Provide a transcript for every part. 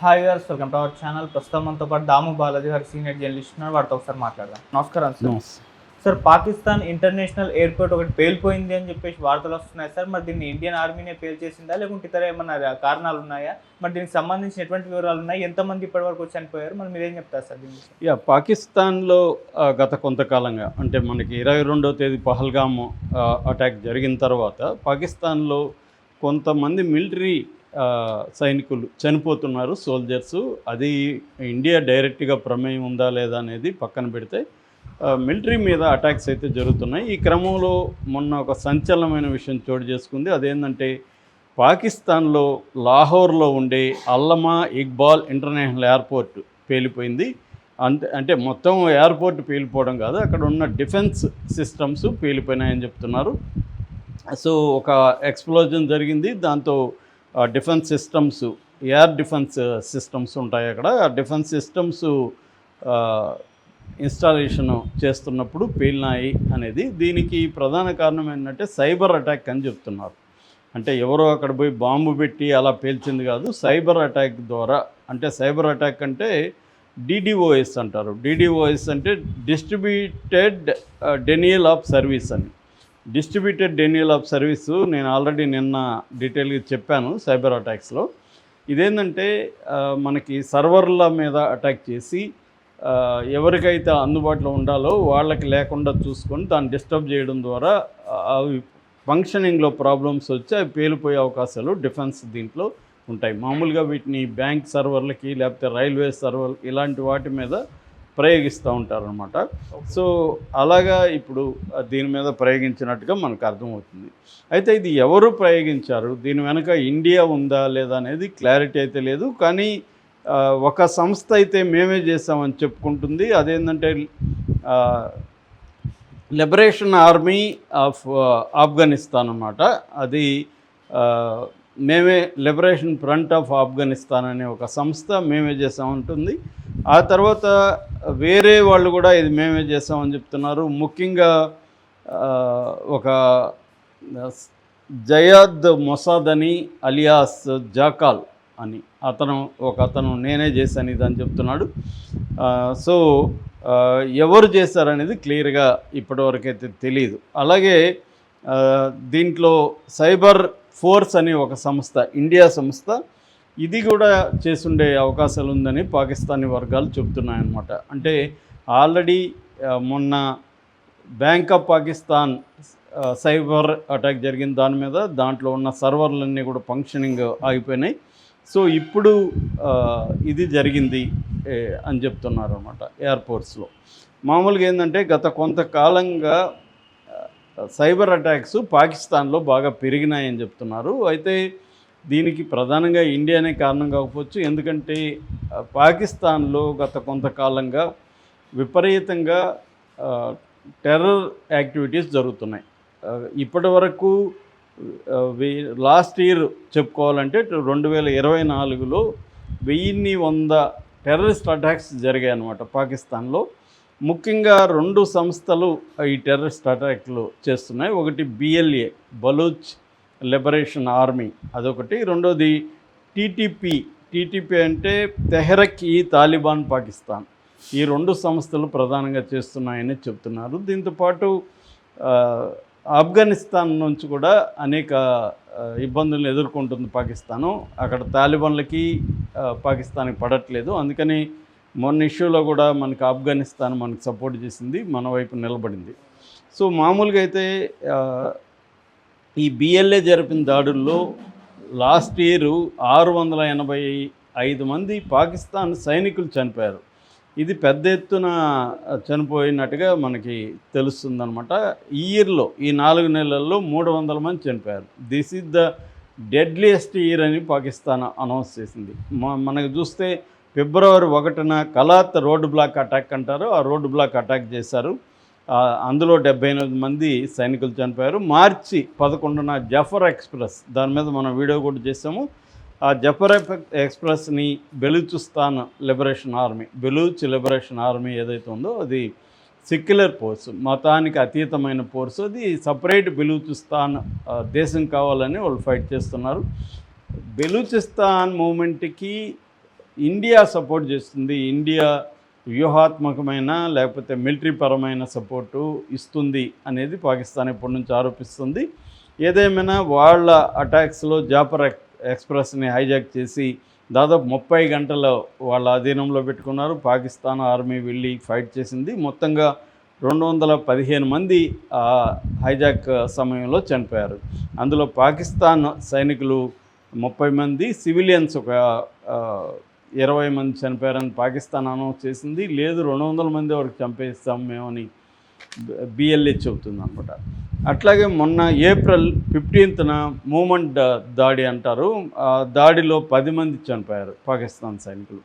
Hi గారు welcome to our channel ప్రస్తుతం మనతో పాటు దాము బాలాజీ గారు సీనియర్ జర్నలిస్ట్ ఉన్నారు. వారితో ఒకసారి మాట్లాడదాం. నమస్కారం sir. Sir Pakistan international airport ఒకటి పేలిపోయింది అని చెప్పేసి వార్తలు వస్తున్నాయి సార్. మరి దీన్ని ఇండియన్ ఆర్మీనే పేల్చేసిందా? లేకుంటే ఇతర ఏమన్నా కారణాలు ఉన్నాయా? మరి దీనికి సంబంధించిన ఎటువంటి వివరాలు ఉన్నాయి? ఎంతమంది ఇప్పటివరకు చనిపోయారు? మరి మీరేం చెప్తారు సార్ దీనికి యా పాకిస్తాన్లో గత కొంతకాలంగా అంటే మనకి ఇరవై రెండవ తేదీ పహల్గామ్ అటాక్ జరిగిన తర్వాత పాకిస్తాన్లో కొంతమంది మిలిటరీ సైనికులు చనిపోతున్నారు సోల్జర్స్ అది ఇండియా డైరెక్ట్గా ప్రమేయం ఉందా లేదా అనేది పక్కన పెడితే మిలిటరీ మీద అటాక్స్ అయితే జరుగుతున్నాయి. ఈ క్రమంలో మొన్న ఒక సంచలనమైన విషయం చోటు చేసుకుంది. అదేంటంటే పాకిస్తాన్లో లాహోర్లో ఉండే అల్లమా ఇక్బాల్ ఇంటర్నేషనల్ ఎయిర్పోర్ట్ పేలిపోయింది. అంటే అంటే మొత్తం ఎయిర్పోర్ట్ పేలిపోవడం కాదు అక్కడ ఉన్న డిఫెన్స్ సిస్టమ్స్ పేలిపోయినాయని చెప్తున్నారు. సో ఒక ఎక్స్ప్లోజన్ జరిగింది. దాంతో defence systems air defence systems ఉంటాయి అక్కడ. ఆ డిఫెన్స్ సిస్టమ్స్ ఇన్స్టాలేషన్ చేస్తున్నప్పుడు పేలినాయి అనేది దీనికి ప్రధాన కారణం ఏంటంటే సైబర్ అటాక్ అని చెప్తున్నారు. అంటే ఎవరో అక్కడ పోయి బాంబు పెట్టి అలా పేల్చింది కాదు సైబర్ అటాక్ ద్వారా అంటే సైబర్ అటాక్ అంటే డిడిఓఎస్ అంటారు. డిడిఓఎస్ అంటే డిస్ట్రిబ్యూటెడ్ డెనియల్ ఆఫ్ సర్వీస్ అని. డిస్ట్రిబ్యూటెడ్ డెనియల్ ఆఫ్ సర్వీస్ నేను ఆల్రెడీ నిన్న డీటెయిల్గా చెప్పాను సైబర్ అటాక్స్లో. ఇదేంటంటే మనకి సర్వర్ల మీద అటాక్ చేసి ఎవరికైతే అందుబాటులో ఉండాలో వాళ్ళకి లేకుండా చూసుకొని దాన్ని డిస్టర్బ్ చేయడం ద్వారా అవి ఫంక్షనింగ్లో ప్రాబ్లమ్స్ వచ్చి అవి పేలిపోయే అవకాశాలు డిఫెన్స్ దీంట్లో ఉంటాయి. మామూలుగా వీటిని బ్యాంక్ సర్వర్లకి లేకపోతే రైల్వే సర్వర్ ఇలాంటి వాటి మీద ప్రయోగిస్తూ ఉంటారనమాట సో అలాగా ఇప్పుడు దీని మీద ప్రయోగించినట్టుగా మనకు అర్థమవుతుంది. అయితే ఇది ఎవరు ప్రయోగించారు? దీని వెనక ఇండియా ఉందా లేదా అనేది క్లారిటీ అయితే లేదు. కానీ ఒక సంస్థ అయితే మేమే చేసామని చెప్పుకుంటుంది. అదేంటంటే లిబరేషన్ ఆర్మీ ఆఫ్ ఆఫ్ఘనిస్తాన్ అన్నమాట. అది మేమే లిబరేషన్ ఫ్రంట్ ఆఫ్ ఆఫ్ఘనిస్తాన్ అనే ఒక సంస్థ మేమే చేసామంటుంది ఆ తర్వాత వేరే వాళ్ళు కూడా ఇది మేమే చేసామని చెప్తున్నారు. ముఖ్యంగా ఒక జయాద్ మొసాద్ అని అలియాస్ జాకాల్ అని. అతను ఒక అతను నేనే చేశాను ఇది అని చెప్తున్నాడు. సో ఎవరు చేశారనేది క్లియర్గా ఇప్పటివరకైతే తెలియదు అలాగే దీంట్లో సైబర్ ఫోర్స్ అనే ఒక సంస్థ ఇండియా సంస్థ ఇది కూడా చేసుండే అవకాశాలు ఉందని పాకిస్తానీ వర్గాలు చెబుతున్నాయన్నమాట. అంటే ఆల్రెడీ మొన్న bank of Pakistan cyber attack జరిగిన దాని మీద దాంట్లో ఉన్న సర్వర్లన్నీ కూడా ఫంక్షనింగ్ ఆగిపోయినాయి. సో ఇప్పుడు ఇది జరిగింది అని చెప్తున్నారు అనమాట ఎయిర్పోర్ట్స్లో మామూలుగా ఏంటంటే గత కొంతకాలంగా సైబర్ అటాక్స్ పాకిస్తాన్లో బాగా పెరిగినాయని చెప్తున్నారు. అయితే దీనికి ప్రధానంగా ఇండియానే కారణం కాకపోవచ్చు. ఎందుకంటే పాకిస్తాన్లో గత కొంతకాలంగా విపరీతంగా టెర్రర్ యాక్టివిటీస్ జరుగుతున్నాయి. ఇప్పటి వరకు లాస్ట్ ఇయర్ చెప్పుకోవాలంటే రెండు వేల ఇరవై నాలుగులో వెయ్యిన్ని వంద టెర్రరిస్ట్ అటాక్స్ జరిగాయి అన్నమాట పాకిస్తాన్లో. ముఖ్యంగా రెండు సంస్థలు ఈ టెర్రరిస్ట్ అటాక్లు చేస్తున్నాయి. ఒకటి బిఎల్ఏ బలూచ్ లిబరేషన్ ఆర్మీ అదొకటి. రెండోది టీటీపీ టీటీపీ అంటే తెహరక్ ఈ తాలిబాన్ పాకిస్తాన్. ఈ రెండు సంస్థలు ప్రధానంగా చేస్తున్నాయని చెప్తున్నారు. దీంతోపాటు ఆఫ్ఘనిస్తాన్ నుంచి కూడా అనేక ఇబ్బందులను ఎదుర్కొంటుంది పాకిస్తాను. అక్కడ తాలిబాన్లకి పాకిస్తాన్కి పడట్లేదు. అందుకని మొన్న ఇష్యూలో కూడా మనకి ఆఫ్ఘనిస్తాన్ మనకు సపోర్ట్ చేసింది మన వైపు నిలబడింది. సో మామూలుగా అయితే ఈ బిఎల్ఏ జరిపిన దాడుల్లో లాస్ట్ ఇయర్ ఆరు వందల ఎనభై ఐదు మంది పాకిస్తాన్ సైనికులు చనిపోయారు. ఇది పెద్ద ఎత్తున చనిపోయినట్టుగా మనకి తెలుస్తుందన్నమాట. ఈ ఇయర్లో ఈ నాలుగు నెలల్లో మూడు వందల మంది చనిపోయారు. This is the deadliest year అని పాకిస్తాన్ అనౌన్స్ చేసింది. మ- మనకు చూస్తే ఫిబ్రవరి ఒకటిన కలాత్ రోడ్డు బ్లాక్ అటాక్ అంటారు. ఆ రోడ్డు బ్లాక్ అటాక్ చేశారు. అందులో డెబ్బై ఎనిమిది మంది సైనికులు చనిపోయారు. మార్చి పదకొండున జఫర్ ఎక్స్ప్రెస్ దాని మీద మనం వీడియో కూడా చేసాము ఆ Jaffar ఎక్స్ప్రెస్ని Balochistan liberation army Baloch liberation army ఏదైతే ఉందో అది సెక్యులర్ ఫోర్స్ మతానికి అతీతమైన ఫోర్స్ అది సపరేట్ బెలూచిస్తాన్ దేశం కావాలని వాళ్ళు ఫైట్ చేస్తున్నారు. బెలూచిస్తాన్ మూమెంట్కి ఇండియా సపోర్ట్ చేస్తుంది. ఇండియా వ్యూహాత్మకమైన లేకపోతే మిలిటరీ పరమైన సపోర్టు ఇస్తుంది అనేది పాకిస్తాన్ ఎప్పటి నుంచి ఆరోపిస్తుంది. ఏదేమైనా వాళ్ళ అటాక్స్లో జాపర్ ఎక్- ఎక్స్ప్రెస్ని హైజాక్ చేసి దాదాపు ముప్పై గంటల వాళ్ళ అధీనంలో పెట్టుకున్నారు. పాకిస్తాన్ ఆర్మీ వెళ్ళి ఫైట్ చేసింది. మొత్తంగా రెండు వందల పదిహేను మంది ఆ హైజాక్ సమయంలో చనిపోయారు. అందులో పాకిస్తాన్ సైనికులు ముప్పై మంది సివిలియన్స్ ఒక ఇరవై మంది చనిపోయారని పాకిస్తాన్ అనౌన్స్ చేసింది. లేదు రెండు వందల మంది వరకు చంపేస్తాం మేమని బిఎల్ఏ చెబుతుంది అనమాట అట్లాగే మొన్న ఏప్రిల్ ఫిఫ్టీన్త్న మూమెంట్ దాడి అంటారు. ఆ దాడిలో పది మంది చనిపోయారు పాకిస్తాన్ సైనికులు.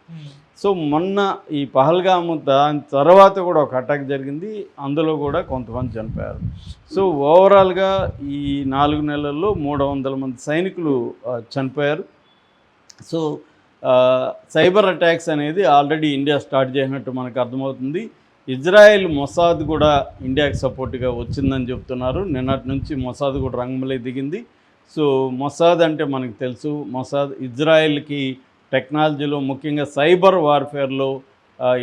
సో మొన్న ఈ పహల్గాము దాని తర్వాత కూడా ఒక అటాక్ జరిగింది. అందులో కూడా కొంతమంది చనిపోయారు. సో ఓవరాల్గా ఈ నాలుగు నెలల్లో మూడు వందల మంది సైనికులు చనిపోయారు. సో సైబర్ అటాక్స్ అనేది ఆల్రెడీ ఇండియా స్టార్ట్ చేసినట్టు మనకు అర్థమవుతుంది. ఇజ్రాయెల్ మొసాద్ కూడా ఇండియాకి సపోర్ట్గా వచ్చిందని చెప్తున్నారు. నిన్నటి నుంచి మొసాద్ కూడా రంగంలో దిగింది. సో మొసాద్ అంటే మనకు తెలుసు. మొసాద్ ఇజ్రాయెల్కి టెక్నాలజీలో ముఖ్యంగా సైబర్ వార్ఫేర్లో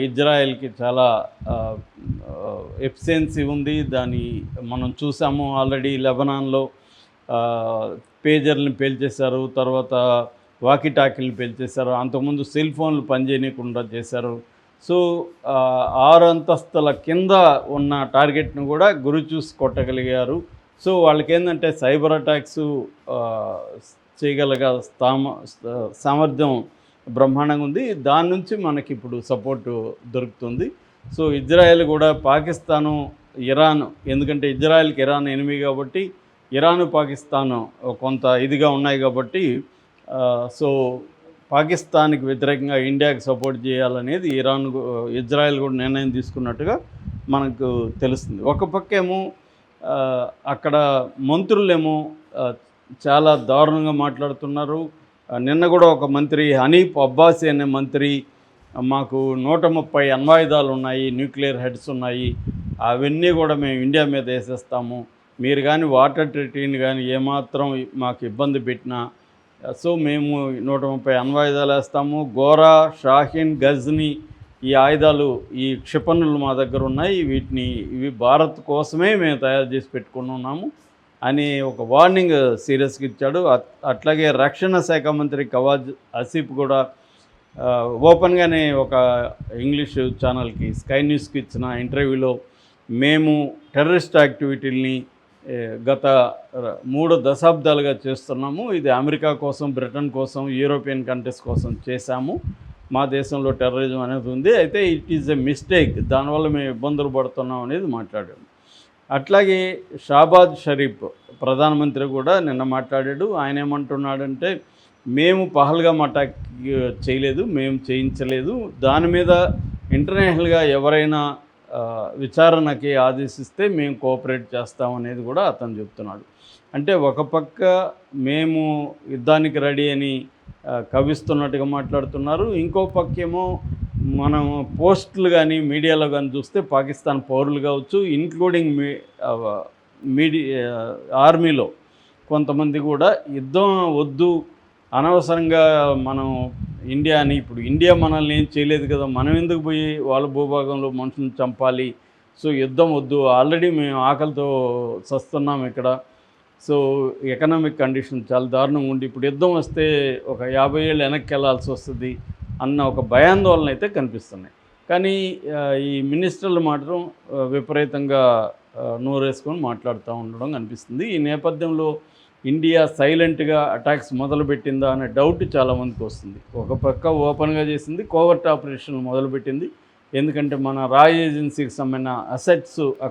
ఇజ్రాయెల్కి చాలా ఎఫిషియన్సీ ఉంది. దాని మనం చూసాము ఆల్రెడీ లెబనాన్లో. పేజర్ని పేల్చేశారు. తర్వాత వాకీ టాకీలు పెంచేశారు అంతకుముందు సెల్ ఫోన్లు పనిచేయకుండా చేశారు. సో ఆరు అంతస్తుల కింద ఉన్న టార్గెట్ను కూడా గురి చూసి కొట్టగలిగారు. సో వాళ్ళకి ఏంటంటే సైబర్ అటాక్స్ చేయగలగ స్థామ సామర్థ్యం బ్రహ్మాండంగా ఉంది. దాని నుంచి మనకి ఇప్పుడు సపోర్టు దొరుకుతుంది. సో ఇజ్రాయెల్ కూడా పాకిస్తాను ఇరాన్ ఎందుకంటే ఇజ్రాయెల్కి ఇరాన్ ఎనిమి కాబట్టి ఇరాను పాకిస్తాను కొంత ఇదిగా ఉన్నాయి కాబట్టి సో పాకిస్తాన్కి వ్యతిరేకంగా ఇండియాకి సపోర్ట్ చేయాలనేది ఇరాన్ ఇజ్రాయెల్ కూడా నిర్ణయం తీసుకున్నట్టుగా మనకు తెలుస్తుంది. ఒక పక్కేమో అక్కడ మంత్రులేమో చాలా దారుణంగా మాట్లాడుతున్నారు. నిన్న కూడా ఒక మంత్రి హనీఫ్ అబ్బాసి అనే మంత్రి మాకు నూట ముప్పై అణ్వాయుధాలు ఉన్నాయి న్యూక్లియర్ హెడ్స్ ఉన్నాయి. అవన్నీ కూడా మేము ఇండియా మీద వేసేస్తాము. మీరు కానీ వాటర్ ట్రీటీని కానీ ఏమాత్రం మాకు ఇబ్బంది పెట్టినా సో మేము నూట ముప్పై అణ్వాయుధాలు వేస్తాము. గోరా షాహీన్ గజ్ని ఈ ఆయుధాలు ఈ క్షిపణులు మా దగ్గర ఉన్నాయి. వీటిని ఇవి భారత్ కోసమే మేము తయారు చేసి పెట్టుకుని ఉన్నాము అని ఒక వార్నింగ్ సీరియస్గా ఇచ్చాడు. అట్- అట్లాగే రక్షణ శాఖ మంత్రి కవాజ్ అసీఫ్ కూడా ఓపెన్గానే ఒక ఇంగ్లీష్ ఛానల్కి స్కై న్యూస్కి ఇచ్చిన ఇంటర్వ్యూలో మేము టెర్రరిస్ట్ యాక్టివిటీల్ని గత మూడు దశాబ్దాలుగా చేస్తున్నాము. ఇది అమెరికా కోసం బ్రిటన్ కోసం యూరోపియన్ కంట్రీస్ కోసం చేశాము. మా దేశంలో టెర్రరిజం అనేది ఉంది. అయితే ఇట్ ఈజ్ ఎ మిస్టేక్. దానివల్ల మేము ఇబ్బందులు పడుతున్నాం అనేది మాట్లాడాడు. అట్లాగే షాబాజ్ షరీఫ్ ప్రధానమంత్రి కూడా నిన్న మాట్లాడాడు. ఆయన ఏమంటున్నాడంటే మేము పహల్గామ్ అటాక్ చేయలేదు మేము చేయించలేదు. దాని మీద ఇంటర్నేషనల్గా ఎవరైనా విచారణకి ఆదేశిస్తే మేము కోఆపరేట్ చేస్తాం అనేది కూడా అతను చెప్తున్నాడు. అంటే ఒక పక్క మేము యుద్ధానికి రెడీ అని కవిస్తున్నట్టుగా మాట్లాడుతున్నారు. ఇంకో పక్కేమో మనం పోస్టులు కానీ మీడియాలో కానీ చూస్తే పాకిస్తాన్ పౌరులు కావచ్చు ఇంక్లూడింగ్ మీ మీడియా ఆర్మీలో కొంతమంది కూడా యుద్ధం వద్దు అనవసరంగా మనం ఇండియాని ఇప్పుడు ఇండియా మనల్ని ఏం చేయలేదు కదా మనం ఎందుకు పోయి వాళ్ళ భూభాగంలో మనుషులను చంపాలి? సో యుద్ధం వద్దు. ఆల్రెడీ మేము ఆకలితో చస్తున్నాం ఇక్కడ. సో ఎకనామిక్ కండిషన్ చాలా దారుణంగా ఉండి ఇప్పుడు యుద్ధం వస్తే ఒక యాభై ఏళ్ళు వెనక్కి వెళ్ళాల్సి వస్తుంది అన్న ఒక భయాందోళన అయితే కనిపిస్తున్నాయి. కానీ ఈ మినిస్టర్లు మాత్రం విపరీతంగా నోరేసుకొని మాట్లాడుతూ ఉండడం కనిపిస్తుంది. ఈ నేపథ్యంలో ఇండియా సైలెంట్గా అటాక్స్ మొదలుపెట్టిందా అనే డౌట్ చాలామందికి వస్తుంది. ఒక పక్క ఓపెన్గా చేసింది కోవర్ట్ ఆపరేషన్లు మొదలుపెట్టింది. ఎందుకంటే మన రాయ్ ఏజెన్సీకి సంబంధించిన అసెట్స్ అక్కడ